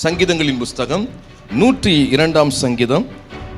சங்கீதங்களின் புஸ்தகம் நூற்றி இரண்டாம் சங்கீதம்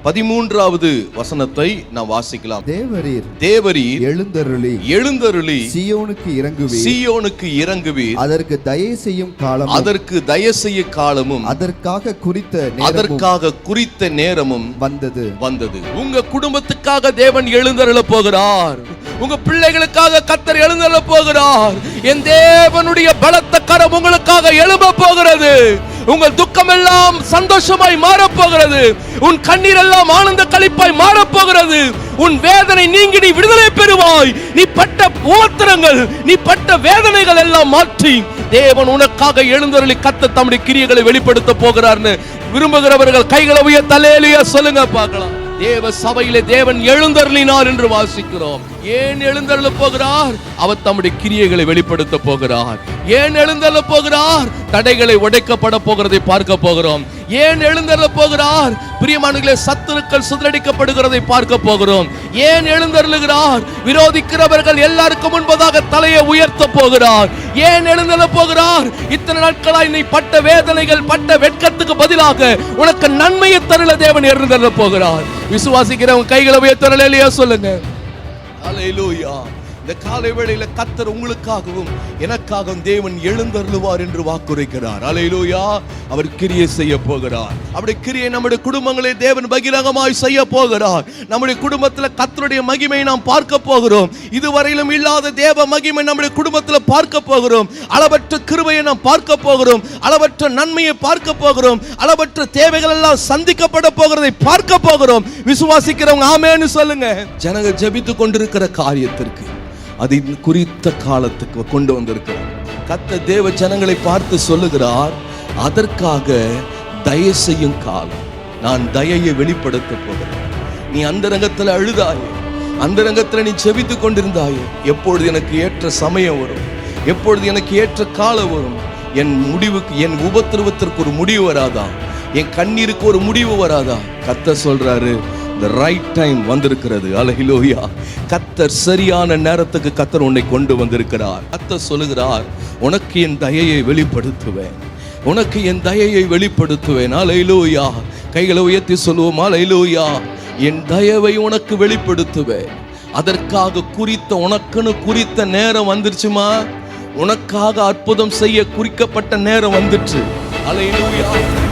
பதிமூன்றாவது வசனத்தை நாம் வாசிக்கலாம். தேவரீர் தேவரீர் எழுந்தருளி எழுந்தருளி சியோனுக்கு இறங்குவீர். சீயோனுக்கு இறங்குவீர். அதற்கு தயை செய்யும் காலம் அதற்கு தயசெய்ய காலமும் அதற்காக குறித்த அதற்காக குறித்த நேரமும் வந்தது. வந்தது. உங்க குடும்பத்துக்காக தேவன் எழுந்தருள போகிறார். உங்க பிள்ளைகளுக்காக கத்தர் எழுந்தருள போகிறார். என் தேவனுடைய பலத்த கரம் உங்களுக்காக எழும்ப போகிறது. உங்கள் துக்கம் எல்லாம் சந்தோஷமாய் மாறப் போகிறது உன் கண்ணீர் எல்லாம் ஆனந்த களிப்பாய் மாறப் போகிறது உன் வேதனை நீங்கி நீ விடுதலை பெறுவாய். நீ பட்ட ஓத்திரங்கள் நீ பட்ட வேதனைகள் எல்லாம் மாற்றி. தேவன் உனக்காக எழுந்தருளி கத்த தம்முடைய கிரியைகளை வெளிப்படுத்த போகிறார்னு விரும்புகிறவர்கள் கைகளை உயர் தலையிலேயே சொல்லுங்க பார்க்கலாம். தேவ சபையிலே தேவன் எழுந்தருளினார் என்று வாசிக்கிறோம். ஏன் எழுந்தள்ள போகிறார்? அவர் தம்முடைய கிரியைகளை வெளிப்படுத்த போகிறார். ஏன் எழுந்தள்ள போகிறார்? தடைகளை உடைக்கப்பட போகிறதை பார்க்க போகிறோம். ஏன் எழுந்தள்ள போகிறார்? பிரியமானங்களே சத்துருக்கள் சிதறடிக்கப்படுகிறதை பார்க்க போகிறோம். ஏன் எழுந்தருளுகிறார்? விரோதிக்கிறவர்கள் எல்லாருக்கும் முன்பதாக தலையை உயர்த்த போகிறார். ஏன் எழுந்தள்ள போகிறார்? இத்தனை நாட்களாய் நீ பட்ட வேதனைகள் பட்ட வெட்கத்துக்கு பதிலாக உனக்கு நன்மையை தருள தேவன் எழுந்தள்ள போகிறார். விசுவாசிக்கிறவங்க கைகளை உயர்த்தலையா சொல்லுங்க. அல்லேலூயா இந்த காலை வேளையில கத்தர் உங்களுக்காகவும் எனக்காகவும் தேவன் எழுந்தருளுவார் என்று வாக்குரைக்கிறார். அலையிலோயா அவர் கிரியை செய்ய போகிறார். அவருடைய கிரியை நம்முடைய குடும்பங்களை தேவன் பகிரங்கமாய் செய்ய போகிறார். நம்முடைய குடும்பத்துல கத்தருடைய மகிமையை நாம் பார்க்க போகிறோம். இதுவரையிலும் இல்லாத தேவ மகிமை நம்முடைய குடும்பத்துல பார்க்க போகிறோம். அளவற்ற கிருபையை நாம் பார்க்க போகிறோம். அளவற்ற நன்மையை பார்க்க போகிறோம். அளவற்ற தேவைகள் எல்லாம் சந்திக்கப்பட போகிறதை பார்க்க போகிறோம். விசுவாசிக்கிறவங்க ஆமேன்னு சொல்லுங்க. ஜனங்க ஜபித்து கொண்டிருக்கிற காரியத்திற்கு அது குறித்த காலத்துக்கு கொண்டு வந்திருக்கிறார். கத்த தேவ ஜனங்களை பார்த்து சொல்லுகிறார் அதற்காக தய செய்யும் காலம். நான் தயையை வெளிப்படுத்த போகிறேன். நீ அந்த ரங்கத்தில் அழுதாயே அந்த ரங்கத்தில் நீ செபித்து கொண்டிருந்தாயே எப்பொழுது எனக்கு ஏற்ற சமயம் வரும் எப்பொழுது எனக்கு ஏற்ற காலம் வரும் என் முடிவுக்கு என் உபத்திரவத்திற்கு ஒரு முடிவு வராதா? என் கண்ணீருக்கு ஒரு முடிவு வராதா? கத்த சொல்றாரு த ரைட் டைம் வந்திருக்கிறது. அலஹிலோயா கத்தர் சரியான நேரத்துக்கு கத்தர் உன்னை கொண்டு வந்திருக்கிறார். கத்தர் சொல்லுகிறார் உனக்கு என் தயையை வெளிப்படுத்துவேன். உனக்கு என் தயையை வெளிப்படுத்துவேன். அலையிலோயா கைகளை உயர்த்தி சொல்லுவோம். அலையிலோயா என் தயவை உனக்கு வெளிப்படுத்துவேன். அதற்காக குறித்த உனக்குன்னு குறித்த நேரம் வந்துருச்சுமா? உனக்காக அற்புதம் செய்ய குறிக்கப்பட்ட நேரம் வந்துச்சு. அலையிலோயா